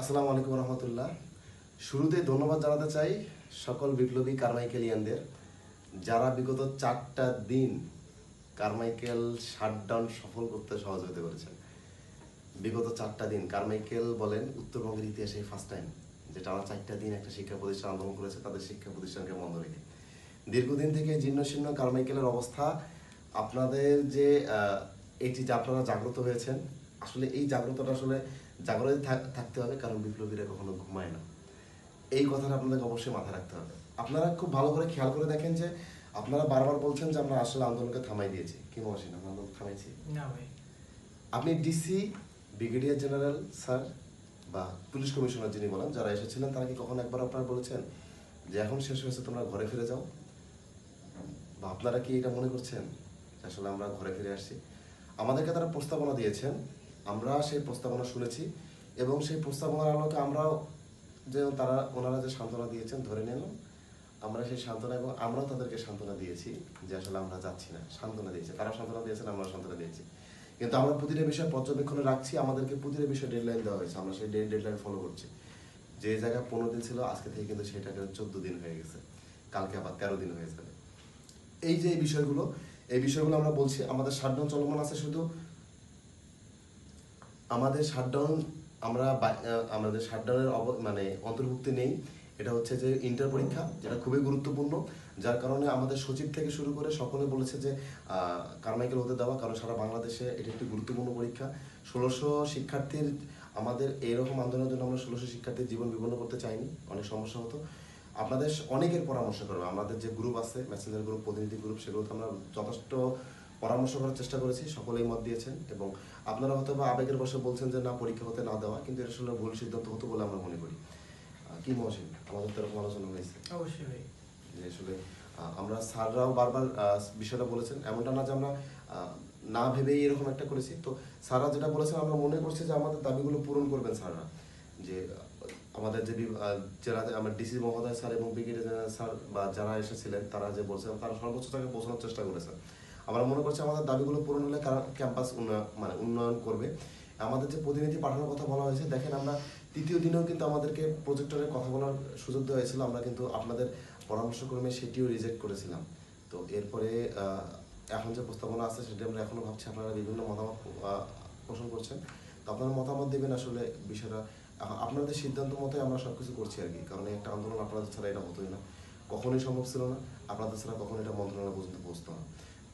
আসসালামু আলাইকুম রহমতুল্লাহ। শুরুতে ধন্যবাদ জানাতে চাই সকল বিপ্লবী কারমাইকেলিয়ানদের। যারা বিগত চারটা দিন কারমাইকেল শাটডাউন সফল করতে সহযোগিতা করেছেন। বিগত চারটা দিন কারমাইকেল বলেন উত্তরবঙ্গের ইতিহাসে ফার্স্ট টাইম যে টানা চারটা দিন একটা শিক্ষা প্রতিষ্ঠান আন্দোলন করেছে, তাদের শিক্ষা প্রতিষ্ঠানকে বন্ধ রেখে। দীর্ঘদিন থেকে জীর্ণ শীর্ণ কারমাইকেলের অবস্থা, আপনাদের যে এটি যে আপনারা জাগ্রত হয়েছেন, আসলে এই জাগ্রতটা আসলে জাগ্রত থাক- থাকতে হবে কারণ বিপ্লবীরা কখনো ঘুমায় না। এই কথাটা আপনাদেরকে অবশ্যই মাথায় রাখতে হবে। আপনারা খুব ভালো করে খেয়াল করে দেখেন যে আপনারা বারবার বলছেন যে আমরা আসলে আন্দোলনকে থামাই দিয়েছি। কি মহসিন আমরা আন্দোলন থামাইছি? না ভাই। আপনি ডিসি ব্রিগেডিয়ার জেনারেল স্যার বা পুলিশ কমিশনার যিনি বলেন যারা এসেছিলেন তারা কি কখনো একবার আপনারা বলেছেন যে এখন শেষ হয়েছে তোমরা ঘরে ফিরে যাও বা আপনারা কি এটা মনে করছেন আসলে আমরা ঘরে ফিরে আসছি আমাদেরকে তারা প্রস্তাবনা দিয়েছেন আমরা সেই প্রস্তাবনা শুনেছি এবং সেই প্রস্তাবনার আলোকে আমরাও যে তারা, ওনারা যে সান্ত্বনা দিয়েছেন, ধরে নিলাম। আমরা সেই সান্ত্বনা এবং আমরাও তাদেরকে সান্ত্বনা দিয়েছি যে আসলে আমরা যাচ্ছি না। সান্ত্বনা দিয়েছে। তারা সান্ত্বনা দিয়েছেন, আমরা সান্ত্বনা দিয়েছি। কিন্তু আমরা প্রতিটা বিষয় পর্যবেক্ষণে রাখছি, আমাদেরকে প্রতিটা বিষয় ডেডলাইন দেওয়া হয়েছে। আমরা সেই ডেড ডেডলাইন ফলো করছি। যে জায়গায় পনেরো দিন ছিল, আজকে থেকে কিন্তু সেটাকে চোদ্দ দিন হয়ে গেছে। কালকে আবার তেরো দিন হয়ে যাবে। এই যে এই বিষয়গুলো এই বিষয়গুলো আমরা বলছি, আমাদের শাটডাউন চলমান আছে শুধু আমাদের শাটডাউন আমরা আমাদের শাটডাউনের অব মানে অন্তর্ভুক্তি নেই। এটা হচ্ছে যে ইন্টার পরীক্ষা, যেটা খুবই গুরুত্বপূর্ণ, যার কারণে আমাদের সচিব থেকে শুরু করে সকলে বলেছে যে কারমাইকেল হতে দেওয়া, কারণ সারা বাংলাদেশে এটি একটি গুরুত্বপূর্ণ পরীক্ষা। ষোলোশো শিক্ষার্থীর আমাদের এইরকম আন্দোলনের জন্য আমরা ষোলোশো শিক্ষার্থীর জীবন বিপন্ন করতে চাইনি, অনেক সমস্যা হতো। আপনাদের অনেকের পরামর্শ করবে, আমাদের যে গ্রুপ আছে মেসেঞ্জার গ্রুপ প্রতিনিধি গ্রুপ সেগুলোতে আমরা যথেষ্ট পরামর্শ করার চেষ্টা করেছি সকলেই মত দিয়েছেন এবং আপনারা হয়তো বা আবেগের বসে বলছেন যে না পরীক্ষা হতে না দেওয়া কিন্তু এটা আসলে ভুল সিদ্ধান্ত হতো বলে আমরা মনে করি। কি মহসিন আমাদের তো এরকম আলোচনা হয়েছে। অবশ্যই। যে আসলে আমরা স্যাররাও বারবার বিষয়টা বলেছেন এমনটা না যে আমরা না ভেবেই এরকম একটা করেছি। তো স্যাররা যেটা বলেছেন আমরা মনে করছি যে আমাদের দাবিগুলো পূরণ করবেন স্যাররা। যে আমাদের যে যারা আমার ডিসি মহোদয় স্যার এবং ব্রিগেডিয়ার স্যার বা যারা এসেছিলেন তারা যে বলছেন তারা সর্বোচ্চ তাকে পৌঁছানোর চেষ্টা করেছেন। আমরা মনে করছি আমাদের দাবিগুলো পূরণ হলে ক্যাম্পাস মানে উন্নয়ন করবে। আমাদের যে প্রতিনিধি পাঠানোর কথা বলা হয়েছে, দেখেন আমরা তৃতীয় দিনেও কিন্তু আমাদেরকে প্রজেক্টরে কথা বলার সুযোগ দেওয়া হয়েছিল, আমরা কিন্তু আপনাদের পরামর্শক্রমে সেটিও রিজেক্ট করেছিলাম। তো এরপরে এখন যে প্রস্তাবনা আছে সেটি আমরা এখনও ভাবছি আপনারা বিভিন্ন মতামত পোষণ করছেন। তো আপনারা মতামত দেবেন আসলে বিষয়টা। আপনাদের সিদ্ধান্ত মতে আমরা সবকিছু করছি আর কি, কারণ একটা আন্দোলন আপনাদের ছাড়া এটা হতোই না। কখনোই সম্ভব ছিল না, আপনাদের ছাড়া কখনো এটা মন্ত্রণালয় পর্যন্ত পৌঁছতো না।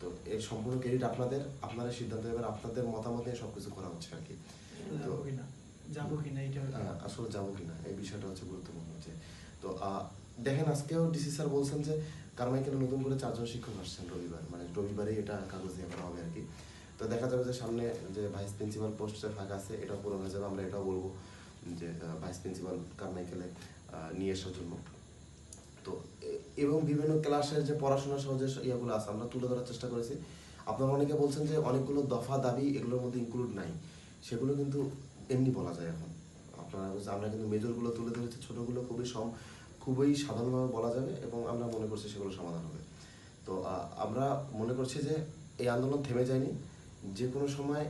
তো এই সম্পূর্ণ ক্রেডিট আপনাদের আপনারা সিদ্ধান্ত নেবেন আপনাদের মতামত নিয়ে সবকিছু করা হচ্ছে আর কি। যাব কিনা? যাব কিনা? এটা হ্যাঁ, আসলে যাব কিনা? এই বিষয়টা হচ্ছে গুরুত্বপূর্ণ যে তো দেখেন আজকেও ডিসি স্যার বলছেন যে কারমাইকেলে নতুন করে চারজন শিক্ষক আসছেন রবিবার। মানে রবিবারই এটা কাগজ দিয়ে করা হবে আর কি। তো দেখা যাবে যে সামনে যে ভাইস প্রিন্সিপাল পোস্ট যে ফাঁকা আছে এটাও পূরণ হয়ে যাবে আমরা এটাও বলব যে ভাইস প্রিন্সিপাল কারমাইকেলে নিয়ে আসার জন্য। তো এবং বিভিন্ন ক্লাসের যে পড়াশোনা সহ যে ইয়েগুলো আছে, আমরা তুলে ধরার চেষ্টা করেছি। আপনারা অনেকে বলছেন যে অনেকগুলো দফা দাবি এগুলোর মধ্যে ইনক্লুড নাই। সেগুলো কিন্তু এমনি বলা যায় এখন। আপনারা আমরা কিন্তু মেজরগুলো তুলে ধরেছি, ছোটোগুলো খুবই সম খুবই সাধারণভাবে বলা যাবে এবং আমরা মনে করছি সেগুলো সমাধান হবে। তো আমরা মনে করছি যে এই আন্দোলন থেমে যায়নি। যে কোনো সময়,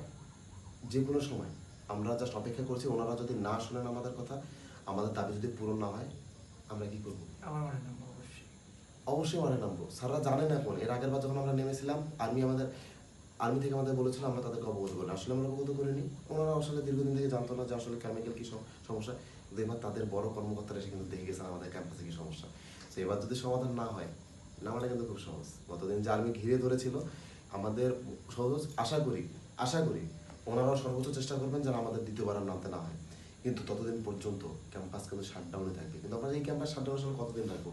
যে কোনো সময় আমরা জাস্ট অপেক্ষা করছি, ওনারা যদি না শোনেন আমাদের কথা, আমাদের দাবি যদি পূরণ না হয় আমরা কি করব? আমার মনে অবশ্যই। অবশ্যই মানে নামবো। স্যাররা জানে না এখন। এর আগের বার যখন আমরা নেমেছিলাম আর্মি আমাদের আর্মি থেকে আমাদের বলেছিল আমরা তাদেরকে অবগত করি। আসলে আমরা অবগত করিনি। ওনারা আসলে দীর্ঘদিন থেকে জানতো না যে আসলে কেমিক্যাল কি সম- সমস্যা। এবার তাদের বড় কর্মকর্তারা এসে কিন্তু দেখে গেছেন আমাদের ক্যাম্পাসে কি সমস্যা। তো এবার যদি সমাধান না হয় নামাটা কিন্তু খুব সহজ। গতদিন যে আর্মি ঘিরে ধরেছিল আমাদের সহজ। আশা করি আশা করি ওনারাও সর্বোচ্চ চেষ্টা করবেন যেন আমাদের দ্বিতীয়বার নামতে না হয়। কিন্তু ততদিন পর্যন্ত ক্যাম্পাস কিন্তু শাটডাউনে থাকবে। কিন্তু আমরা এই ক্যাম্পাস শাটডাউনের সময় কতদিন রাখব?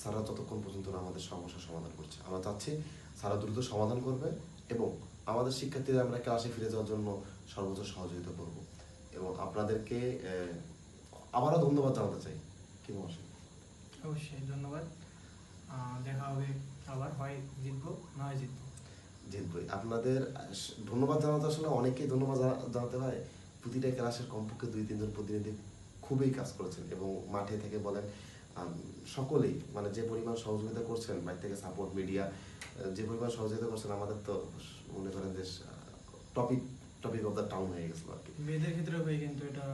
সারা ততক্ষণ পর্যন্ত আমাদের সমস্যার সমাধান করছে। আমরা চাচ্ছি সারা দ্রুত সমাধান করবে এবং আমাদের শিক্ষার্থীরা আমরা ক্লাসে ফিরে যাওয়ার জন্য সর্বোচ্চ সহযোগিতা করব। এবং আপনাদেরকে আবারও ধন্যবাদ জানাতে চাই। কি মহাশয় অবশ্যই ধন্যবাদ। দেখা হবে আবার। হয় জিতবো নয় জিতবো? জিতবই। আপনাদের ধন্যবাদ জানাতে আসলে অনেকেই ধন্যবাদ জানাতে হয়। প্রতিটা ক্লাসের কমপক্ষে দুই তিনজন প্রতিনিধি খুবই কাজ করেছেন এবং মাঠে থেকে বলেন সকলেই মানে যে পরিমাণ সহযোগিতা করছেন বাইরে থেকে সাপোর্ট মিডিয়া যে পরিমাণ সহযোগিতা করছেন আমাদের তো মনে করেন যে topic topic of the town হয়ে গেছিল আর কি মেয়েদের ক্ষেত্রেও ভাই কিন্তু এটা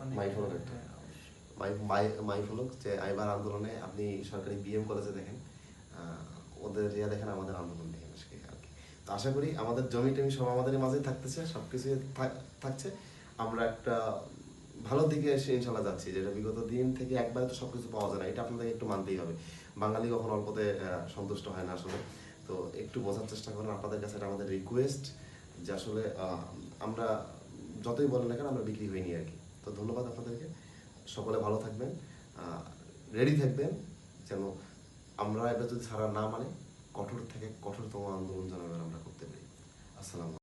অনেক মাই ফলক একটা। হ্যাঁ, অবশ্যই। মাই মাই মাই ফলক যে আইবার আন্দোলনে আপনি সরকারি বিএম কলেজে দেখেন ওদের ইয়া দেখেন আমাদের আন্দোলন দেখেন আজকে আর কি তো আশা করি আমাদের জমি টমি সব আমাদের মাঝেই থাকতেছে সব কিছু থাকছে আমরা একটা ভালো দিকে এসে ইনশাল্লাহ যাচ্ছি, যেটা বিগত দিন থেকে একবারে তো সবকিছু পাওয়া যায় না, এটা আপনাদেরকে একটু মানতেই হবে। বাঙালি কখন অল্পতে সন্তুষ্ট হয় না আসলে। তো একটু বোঝার চেষ্টা করেন, আপনাদের কাছে এটা আমাদের রিকোয়েস্ট যে আসলে আমরা যতই বলেন না কেন আমরা বিক্রি হইনি আর কি। তো ধন্যবাদ আপনাদেরকে। সকলে ভালো থাকবেন রেডি থাকবেন, যেন আমরা এবার যদি সারা না মানে কঠোর থেকে কঠোরতম আন্দোলন এবার আমরা করতে পারি। আসসালাম